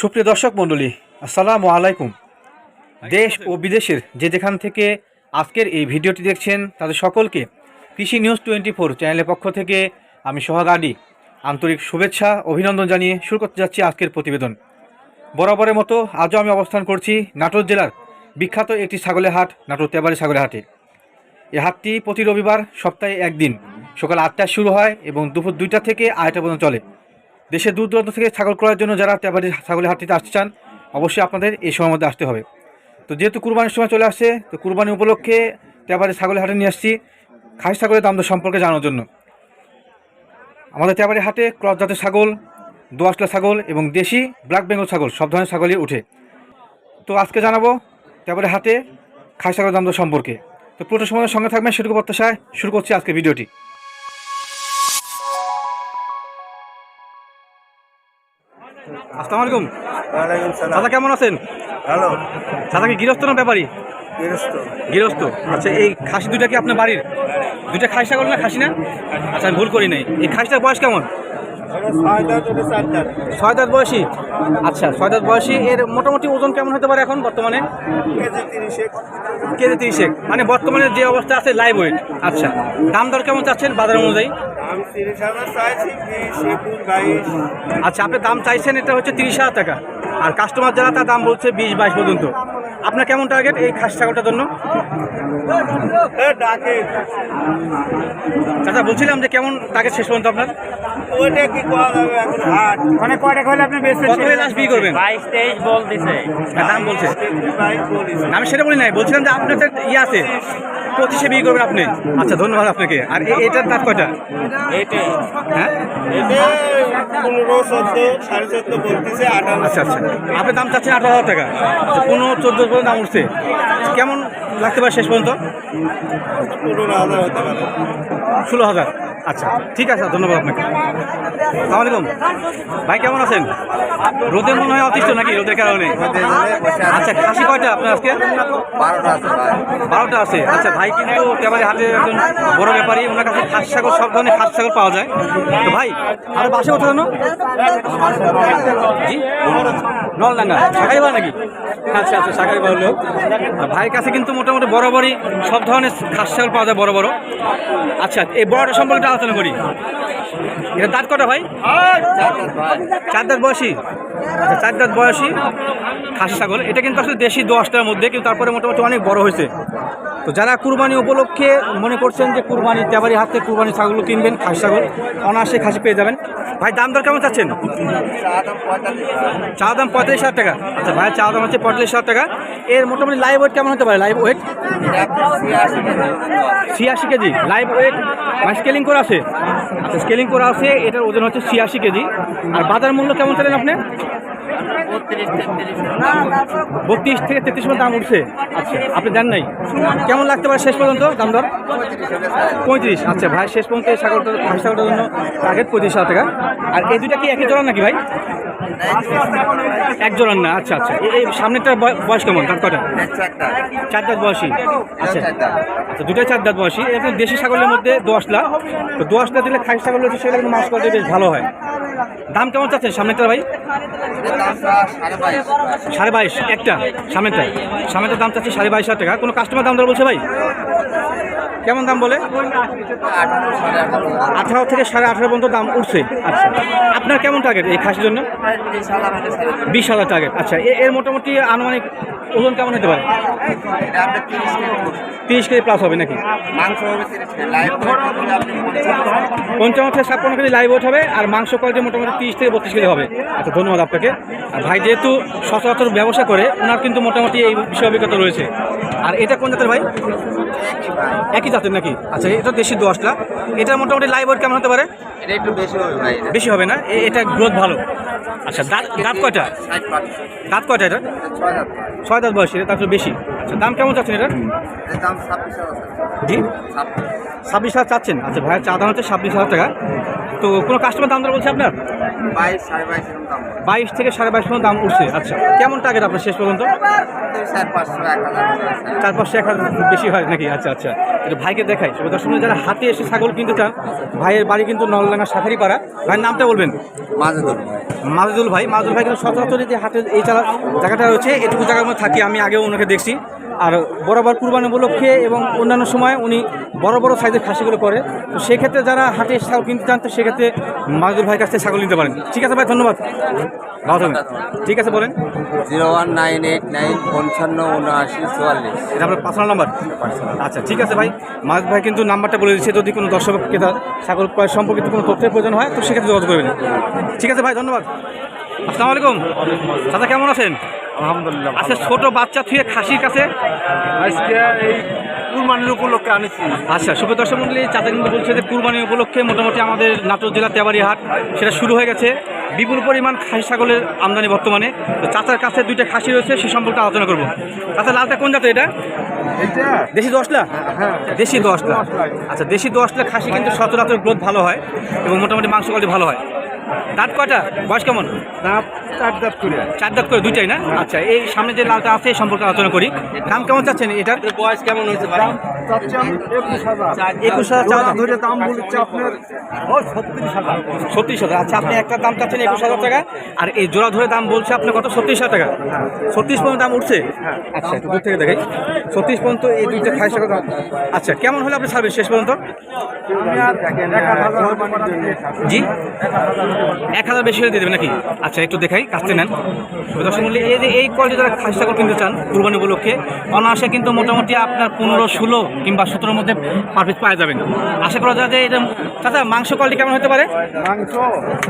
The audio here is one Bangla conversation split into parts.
সুপ্রিয় দর্শক মণ্ডলী আসসালামু আলাইকুম। দেশ ও বিদেশের যে যেখান থেকে আজকের এই ভিডিওটি দেখছেন তাদের সকলকে কৃষি নিউজ টোয়েন্টি ফোর চ্যানেলের পক্ষ থেকে আমি সোহাগ আডি আন্তরিক শুভেচ্ছা অভিনন্দন জানিয়ে শুরু করতে যাচ্ছি আজকের প্রতিবেদন। বরাবরের মতো আজও আমি অবস্থান করছি নাটোর জেলার বিখ্যাত একটি ছাগলের হাট নাটোর তেবারি ছাগলের হাটে। এই হাটটি প্রতি রবিবার সপ্তাহে একদিন সকাল আটটায় শুরু হয় এবং দুপুর দুইটা থেকে আড়াইটা পর্যন্ত চলে। দেশের দূর দূরান্ত থেকে ছাগল ক্রয়ের জন্য যারা তেবারি ছাগলের হাটটিতে আসতে চান, অবশ্যই আপনাদের এই সময়ের মধ্যে আসতে হবে। তো যেহেতু কুরবানির সময় চলে আসছে, তো কুরবানি উপলক্ষে তেবারি ছাগলের হাটে নিয়ে আসছি খাসি ছাগলের দাম দর সম্পর্কে জানার জন্য। আমাদের তেবারি হাটে ক্রস জাতের ছাগল দোয়াশলা ছাগল এবং দেশি ব্ল্যাক বেঙ্গল ছাগল, সব ধরনের ছাগলই উঠে। তো আজকে জানাব তেবারি হাটে খাসি ছাগলের দাম দর সম্পর্কে। তো পুরোটা সময়ের সঙ্গে থাকবেন সেটুকু প্রত্যাশায়। শুরু করছি আজকে ভিডিওটি। আসসালামু আলাইকুম। ওয়ালাইকুম সালাম। দাদা কেমন আছেন? হ্যালো দাদা কি গৃহস্থ না ব্যাপারী? গৃহস্থ। গৃহস্থ। আচ্ছা এই খাসি দুইটা কি আপনার বাড়ির? দুইটা খাসি ছাগল না খাসি না? আচ্ছা আমি ভুল করি নাই। এই খাসিটার বয়স কেমন? ছয় দাঁত বয়সী। আচ্ছা ছয় দাঁত বয়সী। এর মোটামুটি ওজন কেমন হতে পারে এখন বর্তমানে? কেজি তিরিশে কেজি তিরিশেক। মানে বর্তমানে যে অবস্থা আছে লাইভ ওয়েট আচ্ছা দাম দর কেমন চাচ্ছেন বাজার অনুযায়ী? আচ্ছা আপনি দাম চাইছেন, এটা হচ্ছে তিরিশ হাজার টাকা। আর কাস্টমার যারা, তার দাম বলছে বিশ বাইশ পর্যন্ত। আপনার কেমন টার্গেট এই খাস ছাগলটার জন্য? এ, ডাকে। চাচা বলছিলাম যে কেমন টার্গেট শেষ পর্যন্ত আপনার? ওইটা কি করা যাবে এখন? হাট মানে কয়টা হলে আপনি বেশ কত হয়ে বিক্রি করবেন? বাইশ তেইশ বল দিছে হ্যাঁ, দাম বলছে। একুশ বাইশ বলিস আমি সেটা বলি নাই। বলছিলাম যে আপনার ইয়ে আছে পঁচিশে বিয়ে করবেন আপনি। আচ্ছা ধন্যবাদ আপনাকে। আর এটার দাঁত কয়টা? হ্যাঁ? এটা পনেরো চোদ্দ সাড়ে চোদ্দ বলতেছে আচ্ছা আচ্ছা। আপনি দাম চাচ্ছেন আঠারো হাজার টাকা। আচ্ছা পনেরো চোদ্দ পর্যন্ত দাম উঠছে। কেমন লাগতে পারে শেষ পর্যন্ত? ষোলো হাজার। আচ্ছা ঠিক আছে ধন্যবাদ আপনাকে। আসসালামু আলাইকুম। ভাই কেমন আছেন? রোদে মনে হয় অতিষ্ঠ নাকি রোদের কারণে? আচ্ছা খাসি কয়টা আপনার আজকে? বারোটা আছে বারোটা আছে। আচ্ছা ভাই কিন্তু একেবারে হাতে একজন বড় ব্যাপারী ওনার কাছে খাস সাগর সব ধরনের খাস সাগর পাওয়া যায়। তো ভাই আর বাসে কোথাও জি? নলডাঙ্গা সাকারি বা নাকি? আচ্ছা আচ্ছা সাকারি বা লোক। আর ভাইয়ের কাছে কিন্তু মোটামুটি বড় বড়ই সব ধরনের খাস ছাগল পাওয়া যায় বড় বড়। আচ্ছা এই বড়টা সম্পর্কে আলোচনা করি। এটা দাঁত কটা ভাই? চার দাঁত বয়সী? আচ্ছা চার দাঁত বয়সী খাসি ছাগল। এটা কিন্তু আসলে দেশি দশটার মধ্যে, কিন্তু তারপরে মোটামুটি অনেক বড় হয়েছে। তো যারা কুরবানি উপলক্ষে মনে করছেন যে কুরবানি, তেবারি হাতে কুরবানি ছাগল কিনবেন, খাসি ছাগল, অনায়াসে খাসি পেয়ে যাবেন। ভাই, দাম দর কেমন চাচ্ছেন? চা দাম পঁয়তাল্লিশ হাজার টাকা। আচ্ছা ভাই, চা দাম হচ্ছে পঁয়তাল্লিশ হাজার টাকা। এর মোটামুটি লাইভ ওয়েট কেমন হতে পারে? লাইভ ওয়েট ছিয়াশি কেজি। লাইভ ওয়েট মানে স্কেলিং করে আছে? আচ্ছা স্কেলিং করে আছে, এটার ওজন হচ্ছে ছিয়াশি কেজি। আর বাজার মূল্য কেমন চলেন আপনি? বত্রিশ থেকে তেত্রিশ পর্যন্ত দাম উঠছে। আচ্ছা আপনি জান নাই? কেমন লাগতে পারে শেষ পর্যন্ত দাম দর? পঁয়ত্রিশ। আচ্ছা ভাই শেষ পর্যন্ত এই ছাগলটা খাসি ছাগলটার জন্য টার্গেট পঁয়ত্রিশ হাজার টাকা। আর এই দুইটা কি একই জোড়া নাকি ভাই? এক জোড়ার না আচ্ছা আচ্ছা। এই- বয়- বয়স কেমন? দাঁত কটা চার দাঁত বয়সী। আচ্ছা আচ্ছা দুটাই চার দাঁত বয়সী। এখন দেশি ছাগলের মধ্যে দশ লাখ। তো দোয়াশলা দিলে খাসি ছাগল হচ্ছে সেগুলো মাছ করতে বেশ ভালো হয়। দাম কেমন চাচ্ছেন সামনেরটা ভাই? সাড়ে বাইশ। একটা, সামনেরটা। সামনেটার দাম চাচ্ছে সাড়ে বাইশ হাজার টাকা। কোনো কাস্টমার দাম দর বলছে ভাই? কেমন দাম বলে? আঠারো থেকে সাড়ে আঠারো পর্যন্ত দাম উঠছে। আচ্ছা। আপনার কেমন টার্গেট এই খাসির জন্য? বিশ হাজার টার্গেট আচ্ছা এর মোটামুটি আনুমানিক ওজন কেমন হতে পারে? তিরিশ কেজি প্লাস হবে নাকি? পঞ্চান্ন থেকে ছাপ্পান্ন কেজি লাইভ ওয়েট হবে, আর মাংস কোয়ালিটি মোটামুটি তিরিশ থেকে বত্রিশ কেজি হবে। আচ্ছা ধন্যবাদ আপনাকে। আর ভাই যেহেতু সচরাচর ব্যবসা করে, ওনার কিন্তু মোটামুটি এই বিষয়ে অভিজ্ঞতা রয়েছে। আর এটা কোন জাতের ভাই? একই জাতের নাকি? আচ্ছা এটা দেশি দোয়াশটা এটা মোটামুটি লাইভ ওয়েট কেমন হতে পারে? এটা একটু বেশি হবে ভাই বেশি হবে না? এটা গ্রোথ ভালো। আচ্ছা দাঁত দাঁত কয়টা? দাঁত কয়টা এটা? ছয় হাজার ছয় দাঁত বয়সী তার চেয়ে বেশি। আচ্ছা দাম কেমন চাচ্ছেন এটা? দাম ছাব্বিশ হাজার জি? ছাব্বিশ। হাজার চাচ্ছেন? আচ্ছা ভাইয়ের চা দাম হচ্ছে ছাব্বিশ হাজার টাকা। তো কোনো কাস্টমার দাম দর বলছে আপনার? বাইশ সাড়ে বাইশ এরকম দাম। বাইশ থেকে সাড়ে বাইশ পর্যন্ত দাম উঠছে। আচ্ছা কেমন টার্গেট আপনার শেষ পর্যন্ত? চার পাঁচশো এক হাজার। বেশি হয় নাকি? আচ্ছা আচ্ছা। এটা ভাইকে দেখাই। দর্শক বন্ধু, যারা হাতে এসে ছাগল কিনতে চান ভাইয়ের বাড়ি কিন্তু নলডাঙ্গা সাফারি পাড়া। ভাইয়ের নামটা বলবেন? মাজেদুল ভাই। মাজুল ভাই। কিন্তু সচরাচর যে হাটের এই চালা জায়গাটা রয়েছে এটুকু জায়গার মধ্যে থাকি আমি আগেও ওনাকে দেখছি। আর বরাবর কুরবানি উপলক্ষে এবং অন্যান্য সময় উনি বড় বড় সাইজের খাসিগুলো করে। তো সেক্ষেত্রে যারা হাটে ছাগল কিনতে চান তো সেক্ষেত্রে মাজুর ভাইয়ের কাছ থেকে ছাগল নিতে পারেন। ঠিক আছে ভাই ধন্যবাদ। ভালো থাকবেন। ঠিক আছে বলেন। Zero one nine eight nine পঞ্চান্ন উনআশি চুয়াল্লিশ। এটা আপনার পার্সোনাল নাম্বার? আচ্ছা ঠিক আছে ভাই। মাছ ভাই কিন্তু নাম্বারটা বলে দিচ্ছে। যদি কোনো দর্শক ক্রেতা ছাগল ক্রয় সম্পর্কিত কোনো তথ্যের প্রয়োজন হয় তো সেক্ষেত্রে যোগাযোগ করবেন। ঠিক আছে ভাই ধন্যবাদ। আসসালামু আলাইকুম। দাদা কেমন আছেন? আলহামদুলিল্লাহ আচ্ছা ছোট বাচ্চা থুয়ে খাসির কাছে? আজকে এই কুরবানির উপলক্ষে আনেছি। আচ্ছা শুভ দর্শক মন্ডলী চাচা কিন্তু বলছে যে কুরবানি উপলক্ষে মোটামুটি আমাদের নাটোর জেলা তেবারি হাট সেটা শুরু হয়ে গেছে। বিপুল পরিমাণ খাসি ছাগলের আমদানি বর্তমানে। তো চাচার কাছে দুইটা খাসি রয়েছে সে সম্পর্কে আলোচনা করব। চাচা লালটা কোন জাতের এটা? দেশি দশলা দেশি দশলা আচ্ছা দেশি দশলা খাসি কিন্তু সচরাচর গ্রোথ ভালো হয় এবং মোটামুটি মাংস কোয়ালিটি ভালো হয়। দাঁত কটা বয়স কেমন? দাঁত চার দাঁত করে। চার দাঁত করে দুইটাই না? আচ্ছা এই সামনে যে লালটা আছে এই সম্পর্কে আলোচনা করি। দাম কেমন চাচ্ছেন এটার? বয়স কেমন হয়েছে একুশ হাজার। দাম। ধরে দাম বলছে আপনার? ও ছত্রিশ হাজার। ছত্রিশ হাজার। আচ্ছা আপনি একটা দাম চাচ্ছেন একুশ হাজার টাকা আর এই জোড়া ধরে দাম বলছে আপনি কত? ছত্রিশ হাজার টাকা। ছত্রিশ পর্যন্ত দাম উঠছে? আচ্ছা একটু দূর থেকে দেখাই। ছত্রিশ পর্যন্ত এই দুইটা টাকা আচ্ছা কেমন হলে আপনি ছাড়বেন শেষ পর্যন্ত। জি? এক হাজার বেশি হলে দিয়ে দেবেন নাকি? আচ্ছা একটু দেখাই কাছতে নেন। দর্শক মূল্যে এই যে এই কোয়ালিটি যারা খাসি ছাগল কিনতে চান কুরবানি উপলক্ষে অনায়াসে কিন্তু মোটামুটি আপনার পনেরো ষোলো কিংবা সতেরোর মধ্যে পার পিস পাওয়া যাবেন আশা করা যায় যে এটা চাচা মাংস কোয়ালিটি কেমন হতে পারে? মাংস?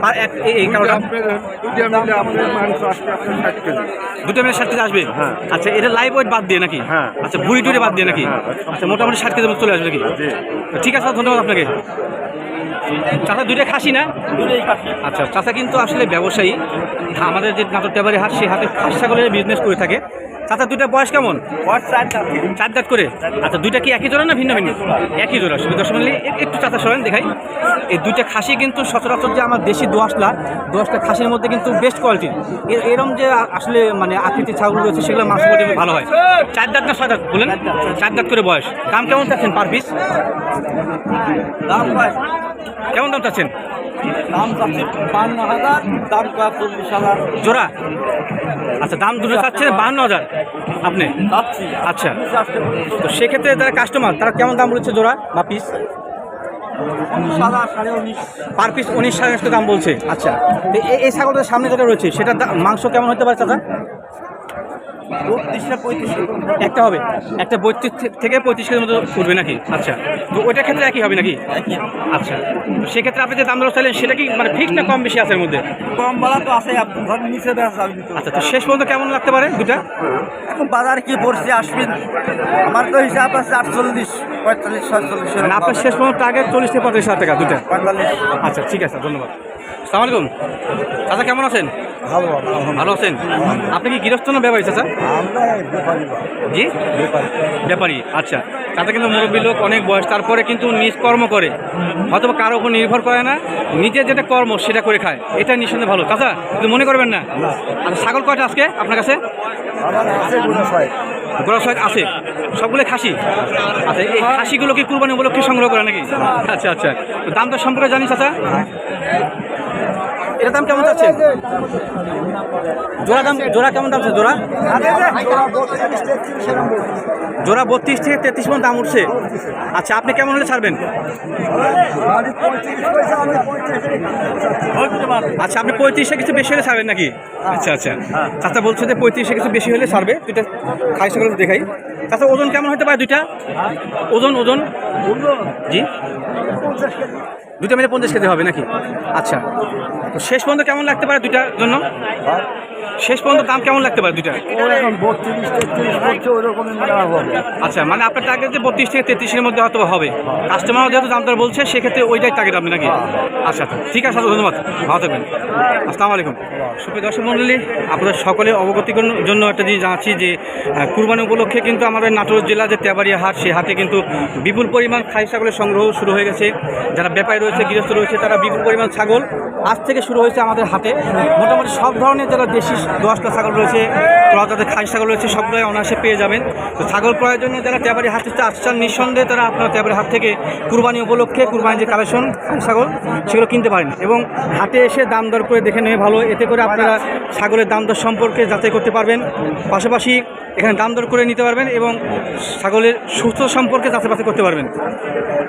আর এই- এই কারণটা আপনার মিলে আসবে ষাট কেজি। দুটো মিনিট ষাট কেজি আসবে? আচ্ছা এটা লাইভ ওয়েট বাদ দিয়ে নাকি? হ্যাঁ। আচ্ছা বুড়ি টুড়ি বাদ দিয়ে নাকি? আচ্ছা মোটামুটি ষাট কেজি চলে আসবে নাকি? ঠিক আছে ধন্যবাদ আপনাকে। চাচা দুইটা খাসি না? দুটোই আচ্ছা চাচা কিন্তু আসলে ব্যবসায়ী। আমাদের যে নাটক টেবারি হাট সেই হাতে খাস ছাগলের বিজনেস করে থাকে। চাচা দুইটা বয়স কেমন? চার দাঁত। করে। আচ্ছা দুইটা কি একই জোড়া না ভিন্ন ভিন্ন? একই জোড়া শুধু মণ্ডলী, এ- একটু চাচা সরেন দেখাই। এই দুইটা খাসি কিন্তু সচরাচর যে আমার দেশি দোয়াশলা দোয়াশটা খাসির মধ্যে কিন্তু বেস্ট কোয়ালিটির এরম যে আসলে মানে আকৃতির ছাগল রয়েছে সেগুলো মাংস কোয়ালিটি ভালো হয়। চার দাঁত না ছয় দাঁত? বলেন। চার দাঁত। করে বয়স। দাম কেমন চাচ্ছেন পার পিস দাম কেমন দাম চাচ্ছেন? দাম চাচ্ছি বান্ন হাজার দাম কয় চল্লিশ হাজার। জোড়া? আচ্ছা দাম দুটো চাচ্ছেন বাহান্ন হাজার। আপনি? আচ্ছা। তো সেক্ষেত্রে যারা কাস্টমার তারা কেমন দাম বলছে জোড়া বা পিস পার পিস উনিশ। সাড়ে দাম বলছে। আচ্ছা। তো এই- ছাগলটার সামনে যেটা রয়েছে সেটার দা- মাংস কেমন হতে পারে চাচা? বত্রিশটা পঁয়ত্রিশ একটা হবে? একটা বত্রিশ থেকে পঁয়ত্রিশ কেজির মতো উঠবে নাকি? আচ্ছা। তো ওইটার ক্ষেত্রে একই হবে নাকি? আচ্ছা। তো সেক্ষেত্রে আপনি যে দাম দর চাইলেন সেটা কি মানে ফিক্স না কম বেশি আছে এর মধ্যে? কম বাড়া তো আছে ঘর নিচে। আচ্ছা তো শেষ পর্যন্ত কেমন লাগতে পারে দুটা এখন বাজার কি পড়ছে আসবেন আমার তো হিসাব আছে আটচল্লিশ পঁয়তাল্লিশ ছয়চল্লিশ মানে আপনার শেষ পর্যন্ত টার্গেট চল্লিশ থেকে পঁয়ত্রিশ হাজার টাকা দুটা পঁয়তাল্লিশ। আচ্ছা ঠিক আছে ধন্যবাদ। সালাম আলাইকুম। চাচা কেমন আছেন? ভালো ভালো আছেন? আপনি কি গৃহস্থ না ব্যবসায়ী চাচা? জি? ব্যাপারী। আচ্ছা। তাতে কিন্তু মুরব্বী লোক অনেক বয়স। তারপরে কিন্তু নিজ কর্ম করে। হয়তো কারও উপর নির্ভর করে না নিজের যেটা কর্ম সেটা করে খায়। এটা নিঃসন্দেহে ভালো। চাচা কিন্তু মনে করবেন না? আচ্ছা ছাগল কয়টা আজকে আপনার কাছে? গোড়া ছয়। আছে। সবগুলো খাসি? আচ্ছা এই খাসিগুলো কি কুরবানি উপলক্ষে সংগ্রহ করে নাকি? আচ্ছা আচ্ছা। দামটা সম্পর্কে জানিস চাচা? এটার দাম কেমন যাচ্ছে জোড়া দাম, জোড়া কেমন দাম জোড়া? জোড়া বত্রিশ থেকে তেত্রিশ পর্যন্ত দাম উঠছে। আচ্ছা আপনি কেমন হলে ছাড়বেন? আচ্ছা আপনি পঁয়ত্রিশে কিছু বেশি হলে ছাড়বেন নাকি? আচ্ছা আচ্ছা। চাচা বলছে যে পঁয়ত্রিশে কিছু বেশি হলে ছাড়বে। দুইটা খাই সেগুলো দেখাই। চাচা, ওজন কেমন হতে পারে দুইটা? ওজন ওজন? জি? দুইটা মিলে পঞ্চাশ কেজি হবে নাকি? আচ্ছা। তো শেষ পর্যন্ত কেমন লাগতে পারে দুইটার জন্য? শেষ পর্যন্ত দাম কেমন লাগতে পারে দুইটা? এখন বত্রিশ তেত্রিশ করছে ওরকমই মনে হবে। আচ্ছা মানে আপনার টার্গেট যে বত্রিশ থেকে তেত্রিশের মধ্যে হয়তো হবে। কাস্টমার যেহেতু দাম দর বলছে সেক্ষেত্রে ওইটাই টার্গেট আপনি নাকি? আচ্ছা ঠিক আছে ধন্যবাদ। ভালো থাকবেন। আসসালামু আলাইকুম। সুপ্রিয় দর্শক মন্ডলী আপনাদের সকলে অবগতির জন্য একটা জিনিস জানাচ্ছি যে কুরবানি উপলক্ষে কিন্তু আমাদের নাটোর জেলা যে তেবাড়িয়া হাট সেই হাটে কিন্তু বিপুল পরিমাণ খাই ছাগলের সংগ্রহ শুরু হয়ে গেছে। যারা ব্যাপারী রয়েছে গৃহস্থ রয়েছে তারা বিপুল পরিমাণ ছাগল আজ থেকে শুরু হয়েছে আমাদের হাটে। মোটামুটি সব ধরনের যারা দেশি দশটা ছাগল রয়েছে যাদের খাসি ছাগল রয়েছে, সবগুলোই অনায়াসে পেয়ে যাবেন। তো ছাগল ক্রয়ের জন্য যারা তেবারি হাটে আসছেন, নিঃসন্দেহে তারা আপনার তেবারি হাট থেকে কুরবানি উপলক্ষে কুরবানি যে কালেকশন ছাগল, সেগুলো কিনতে পারেন। এবং হাটে এসে দাম দর করে দেখে নেওয়া ভালো, এতে করে আপনারা ছাগলের দাম দর সম্পর্কে যাচাই করতে পারবেন। পাশাপাশি এখানে দাম দর করে নিতে পারবেন এবং ছাগলের সুস্থ সম্পর্কে যাচাই বাছাই করতে পারবেন।